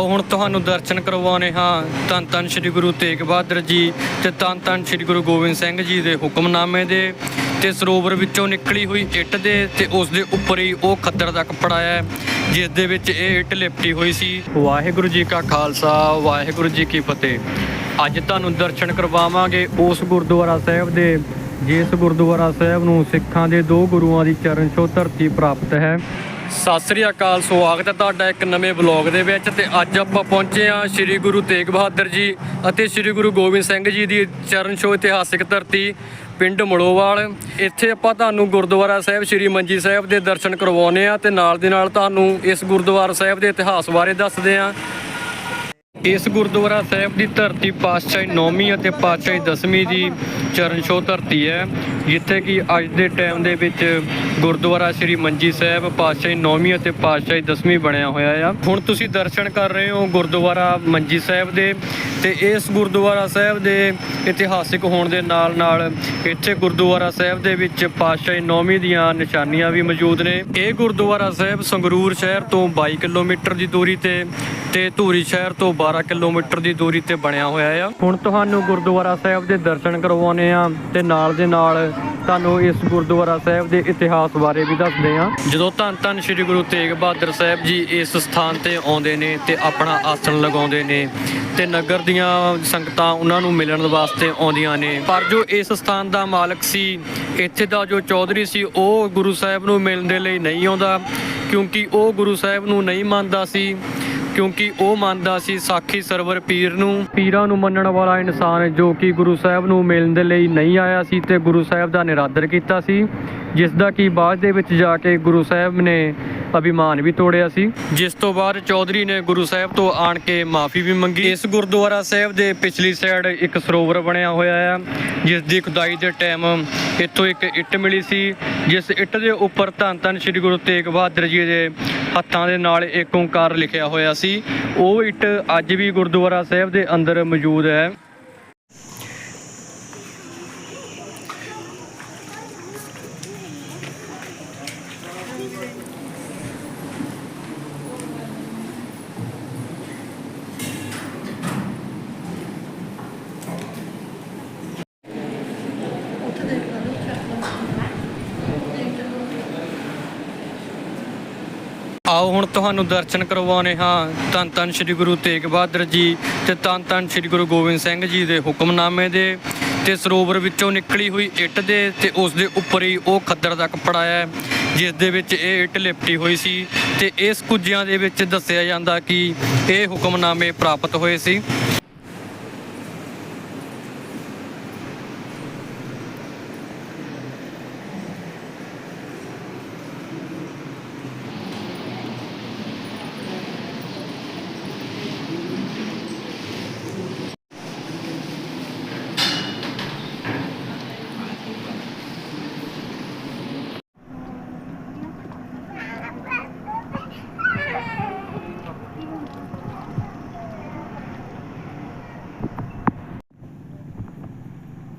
ਆਓ ਹੁਣ ਤੁਹਾਨੂੰ ਦਰਸ਼ਨ ਕਰਵਾਉਣੇ ਹਾਂ। ਧੰਨ ਧੰਨ ਸ੍ਰੀ ਗੁਰੂ ਤੇਗ ਬਹਾਦਰ ਜੀ ਤੇ ਧੰਨ ਧੰਨ ਸ੍ਰੀ ਗੁਰੂ ਗੋਬਿੰਦ ਸਿੰਘ ਜੀ ਦੇ ਹੁਕਮਨਾਮੇ ਦੇ। ਤੇ ਸਰੋਵਰ ਵਿੱਚੋਂ ਨਿਕਲੀ ਹੋਈ ਇੱਟ ਦੇ ਤੇ ਉਸ ਦੇ ਉੱਪਰ ਹੀ ਉਹ ਖੱਦਰ ਦਾ ਕੱਪੜਾ ਹੈ, ਜਿਸ ਦੇ ਵਿੱਚ ਇਹ ਇੱਟ ਲਿਪਟੀ ਹੋਈ ਸੀ। ਵਾਹਿਗੁਰੂ ਜੀ ਕਾ ਖਾਲਸਾ, ਵਾਹਿਗੁਰੂ ਜੀ ਕੀ ਫਤਿਹ। ਅੱਜ ਤੁਹਾਨੂੰ ਦਰਸ਼ਨ ਕਰਵਾਵਾਂਗੇ ਉਸ ਗੁਰਦੁਆਰਾ ਸਾਹਿਬ ਦੇ, ਜਿਸ ਗੁਰਦੁਆਰਾ ਸਾਹਿਬ ਨੂੰ ਸਿੱਖਾਂ ਦੇ ਦੋ ਗੁਰੂਆਂ ਦੀ ਚਰਨ ਛੋਹ ਧਰਤੀ ਪ੍ਰਾਪਤ ਹੈ। ਸਤਿ ਸ੍ਰੀ ਅਕਾਲ, ਸਵਾਗਤ ਹੈ ਤੁਹਾਡਾ ਇੱਕ ਨਵੇਂ ਬਲੌਗ ਦੇ ਵਿੱਚ ਤੇ ਅੱਜ ਆਪਾਂ ਪਹੁੰਚੇ ਹਾਂ ਸ੍ਰੀ ਗੁਰੂ ਤੇਗ ਬਹਾਦਰ ਜੀ ਅਤੇ ਸ੍ਰੀ ਗੁਰੂ ਗੋਬਿੰਦ ਸਿੰਘ ਜੀ ਦੀ ਚਰਨ ਛੋਹ ਇਤਿਹਾਸਿਕ ਧਰਤੀ ਪਿੰਡ ਮੜੋਵਾਲ ਇੱਥੇ ਆਪਾਂ ਤੁਹਾਨੂੰ ਗੁਰਦੁਆਰਾ ਸਾਹਿਬ ਸ੍ਰੀ ਮੰਜੀ ਸਾਹਿਬ ਦੇ ਦਰਸ਼ਨ ਕਰਵਾਉਨੇ ਆ ਤੇ ਨਾਲ ਦੇ ਨਾਲ ਤੁਹਾਨੂੰ ਇਸ ਗੁਰਦੁਆਰਾ ਸਾਹਿਬ ਦੇ ਇਤਿਹਾਸ ਬਾਰੇ ਦੱਸਦੇ ਆ ਇਸ ਗੁਰਦੁਆਰਾ ਸਾਹਿਬ ਦੀ ਧਰਤੀ ਪਾਤਸ਼ਾਹੀ ਨੌਵੀਂ ਅਤੇ ਪਾਤਸ਼ਾਹੀ ਦਸਵੀਂ ਦੀ ਚਰਨ ਛੋਹ ਧਰਤੀ ਹੈ, ਜਿੱਥੇ ਕਿ ਅੱਜ ਦੇ ਟਾਈਮ ਦੇ ਵਿੱਚ ਗੁਰਦੁਆਰਾ ਸ੍ਰੀ ਮੰਜੀ ਸਾਹਿਬ ਪਾਤਸ਼ਾਹੀ ਨੌਵੀਂ ਅਤੇ ਪਾਤਸ਼ਾਹੀ ਦਸਵੀਂ ਬਣਿਆ ਹੋਇਆ ਆ। ਹੁਣ ਤੁਸੀਂ ਦਰਸ਼ਨ ਕਰ ਰਹੇ ਹੋ ਗੁਰਦੁਆਰਾ ਮੰਜੀ ਸਾਹਿਬ ਦੇ ਤੇ ਇਸ ਗੁਰਦੁਆਰਾ ਸਾਹਿਬ ਦੇ ਇਤਿਹਾਸਿਕ ਹੋਣ ਦੇ ਨਾਲ ਨਾਲ ਇੱਥੇ ਗੁਰਦੁਆਰਾ ਸਾਹਿਬ ਦੇ ਵਿੱਚ ਪਾਤਸ਼ਾਹੀ ਨੌਵੀਂ ਦੀਆਂ ਨਿਸ਼ਾਨੀਆਂ ਵੀ ਮੌਜੂਦ ਨੇ। ਇਹ ਗੁਰਦੁਆਰਾ ਸਾਹਿਬ ਸੰਗਰੂਰ ਸ਼ਹਿਰ ਤੋਂ 22 ਕਿਲੋਮੀਟਰ ਦੀ ਦੂਰੀ ਤੇ ਤੇ ਧੂਰੀ ਸ਼ਹਿਰ ਤੋਂ 12 ਕਿਲੋਮੀਟਰ ਦੀ ਦੂਰੀ ਤੇ ਬਣਿਆ ਹੋਇਆ ਆ। ਹੁਣ ਤੁਹਾਨੂੰ ਗੁਰਦੁਆਰਾ ਸਾਹਿਬ ਦੇ ਦਰਸ਼ਨ ਕਰਵਾਉਣੇ ਆ ਤੇ ਨਾਲ ਦੇ ਨਾਲ ਤੁਹਾਨੂੰ ਇਸ ਗੁਰਦੁਆਰਾ ਸਾਹਿਬ ਦੇ ਇਤਿਹਾਸ ਬਾਰੇ ਵੀ ਦੱਸਦੇ ਆ ਜਦੋਂ ਧੰਨ ਧੰਨ ਸ੍ਰੀ ਗੁਰੂ ਤੇਗ ਬਹਾਦਰ ਸਾਹਿਬ ਜੀ ਇਸ ਸਥਾਨ ਤੇ ਆਉਂਦੇ ਨੇ ਤੇ ਆਪਣਾ ਆਸਣ ਲਗਾਉਂਦੇ ਨੇ ਤੇ ਨਗਰ ਦੀਆਂ ਸੰਗਤਾਂ ਉਹਨਾਂ ਨੂੰ ਮਿਲਣ ਵਾਸਤੇ ਆਉਂਦੀਆਂ ਨੇ। ਪਰ ਜੋ ਇਸ ਸਥਾਨ ਦਾ ਮਾਲਕ ਸੀ, ਇੱਥੇ ਦਾ ਜੋ ਚੌਧਰੀ ਸੀ, ਉਹ ਗੁਰੂ ਸਾਹਿਬ ਨੂੰ ਮਿਲਣ ਦੇ ਲਈ ਨਹੀਂ ਆਉਂਦਾ ਕਿਉਂਕਿ ਉਹ ਗੁਰੂ ਸਾਹਿਬ ਨੂੰ ਨਹੀਂ ਮੰਨਦਾ ਸੀ। ਕਿਉਂਕਿ ਉਹ ਮੰਨਦਾ ਸੀ ਸਾਖੀ ਸਰਵਰ ਪੀਰ ਨੂੰ। ਪੀਰਾਂ ਨੂੰ ਮੰਨਣ ਵਾਲਾ ਇਨਸਾਨ ਜੋ ਕਿ ਗੁਰੂ ਸਾਹਿਬ ਨੂੰ ਮਿਲਣ ਦੇ ਲਈ ਨਹੀਂ ਆਇਆ ਸੀ ਤੇ ਗੁਰੂ ਸਾਹਿਬ ਦਾ ਨਿਰਾਦਰ ਕੀਤਾ ਸੀ ਜਿਸ ਦਾ ਕਿ ਬਾਅਦ ਦੇ ਵਿੱਚ ਜਾ ਕੇ ਗੁਰੂ ਸਾਹਿਬ ਨੇ ਅਭਿਮਾਨ ਵੀ ਤੋੜਿਆ ਸੀ। ਜਿਸ ਤੋਂ ਬਾਅਦ ਚੌਧਰੀ ਨੇ ਗੁਰੂ ਸਾਹਿਬ ਤੋਂ ਆਣ ਕੇ ਮਾਫੀ ਵੀ ਮੰਗੀ। ਇਸ ਗੁਰਦੁਆਰਾ ਸਾਹਿਬ ਦੇ ਪਿਛਲੀ ਸਾਈਡ ਇੱਕ ਸਰੋਵਰ ਬਣਿਆ ਹੋਇਆ ਹੈ ਜਿਸ ਦੀ ਖੁਦਾਈ ਦੇ ਟਾਈਮ ਇੱਥੋਂ ਇੱਕ ਇੱਟ ਮਿਲੀ ਸੀ, ਜਿਸ ਇੱਟ ਦੇ ਉੱਪਰ ਧੰਨ ਧੰਨ ਸ੍ਰੀ ਗੁਰੂ ਤੇਗ ਬਹਾਦਰ ਜੀ ਦੇ ਹੱਥਾਂ ਦੇ ਨਾਲ ਏਕ ਓੰਕਾਰ ਲਿਖਿਆ ਹੋਇਆ ਸੀ। ਉਹ ਇੱਟ ਅੱਜ ਵੀ ਗੁਰਦੁਆਰਾ ਸਾਹਿਬ ਦੇ ਅੰਦਰ ਮੌਜੂਦ ਹੈ। ਆਓ, ਹੁਣ ਤੁਹਾਨੂੰ ਦਰਸ਼ਨ ਕਰਵਾਉਣੇ, ਹਾਂ। ਧੰਨ ਧੰਨ ਸ੍ਰੀ ਗੁਰੂ ਤੇਗ ਬਹਾਦਰ ਜੀ ਤੇ ਧੰਨ ਧੰਨ ਸ੍ਰੀ ਗੁਰੂ ਗੋਬਿੰਦ ਸਿੰਘ ਜੀ ਦੇ ਹੁਕਮਨਾਮੇ ਦੇ। ਤੇ ਸਰੋਵਰ ਵਿੱਚੋਂ ਨਿਕਲੀ ਹੋਈ ਇੱਟ ਦੇ ਤੇ ਉਸ ਦੇ ਉੱਪਰ ਹੀ ਉਹ ਖੱਦਰ ਦਾ ਕੱਪੜਾ ਹੈ, ਜਿਸ ਦੇ ਵਿੱਚ ਇਹ ਇੱਟ ਲਿਪਟੀ ਹੋਈ ਸੀ। ਤੇ ਇਸ ਕੁੱਜਿਆਂ ਦੇ ਵਿੱਚ ਦੱਸਿਆ ਜਾਂਦਾ ਕਿ ਇਹ ਹੁਕਮਨਾਮੇ ਪ੍ਰਾਪਤ ਹੋਏ ਸੀ।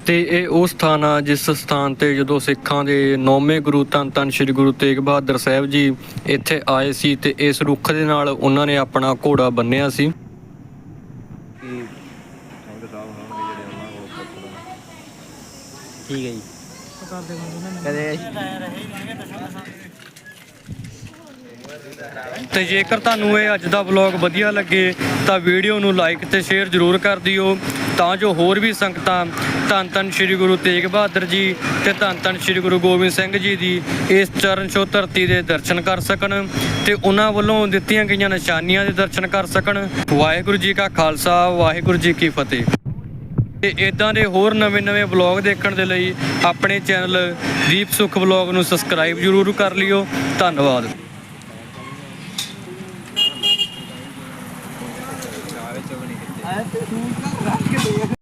ਤੇ ਇਹ ਉਹ ਸਥਾਨ ਆ ਜਿਸ ਸਥਾਨ ਤੇ ਜਦੋਂ ਸਿੱਖਾਂ ਦੇ ਨੌਵੇਂ ਗੁਰੂ ਧੰਨ ਧੰਨ ਸ੍ਰੀ ਗੁਰੂ ਤੇਗ ਬਹਾਦਰ ਸਾਹਿਬ ਜੀ ਇੱਥੇ ਆਏ ਸੀ ਤੇ ਇਸ ਰੁੱਖ ਦੇ ਨਾਲ ਉਹਨਾਂ ਨੇ ਆਪਣਾ ਘੋੜਾ ਬੰਨਿਆ ਸੀ। ਠੀਕ ਹੈ ਜੀ। ਕਦੇ ਤੇ ਜੇਕਰ ਤੁਹਾਨੂੰ ਇਹ ਅੱਜ ਦਾ ਵਲੌਗ ਵਧੀਆ ਲੱਗੇ ਤਾਂ ਵੀਡੀਓ ਨੂੰ ਲਾਈਕ ਤੇ ਸ਼ੇਅਰ ਜ਼ਰੂਰ ਕਰ ਦਿਓ। ਤਾਂ ਜੋ ਹੋਰ ਵੀ ਸੰਗਤਾਂ ਧੰਨ ਧੰਨ ਸ੍ਰੀ ਗੁਰੂ ਤੇਗ ਬਹਾਦਰ ਜੀ ਤੇ ਧੰਨ ਧੰਨ ਸ੍ਰੀ ਗੁਰੂ ਗੋਬਿੰਦ ਸਿੰਘ ਜੀ ਦੀ ਇਸ ਚਰਨ ਛੋਹ ਧਰਤੀ ਦੇ ਦਰਸ਼ਨ ਕਰ ਸਕਣ ਤੇ ਉਹਨਾਂ ਵੱਲੋਂ ਦਿੱਤੀਆਂ ਗਈਆਂ ਨਿਸ਼ਾਨੀਆਂ ਦੇ ਦਰਸ਼ਨ ਕਰ ਸਕਣ। ਵਾਹਿਗੁਰੂ ਜੀ ਕਾ ਖਾਲਸਾ, ਵਾਹਿਗੁਰੂ ਜੀ ਕੀ ਫਤਿਹ। ਤੇ ਇਦਾਂ ਦੇ ਹੋਰ ਨਵੇਂ-ਨਵੇਂ ਵਲੌਗ ਦੇਖਣ ਦੇ ਲਈ ਆਪਣੇ ਚੈਨਲ ਦੀਪ ਸੁਖ ਵਲੌਗ ਨੂੰ ਸਬਸਕ੍ਰਾਈਬ ਜ਼ਰੂਰ ਕਰ ਲਿਓ। ਧੰਨਵਾਦ। ਚਾਹ ਵਿੱਚ ਵੀ ਨਹੀਂ ਕਿਤੇ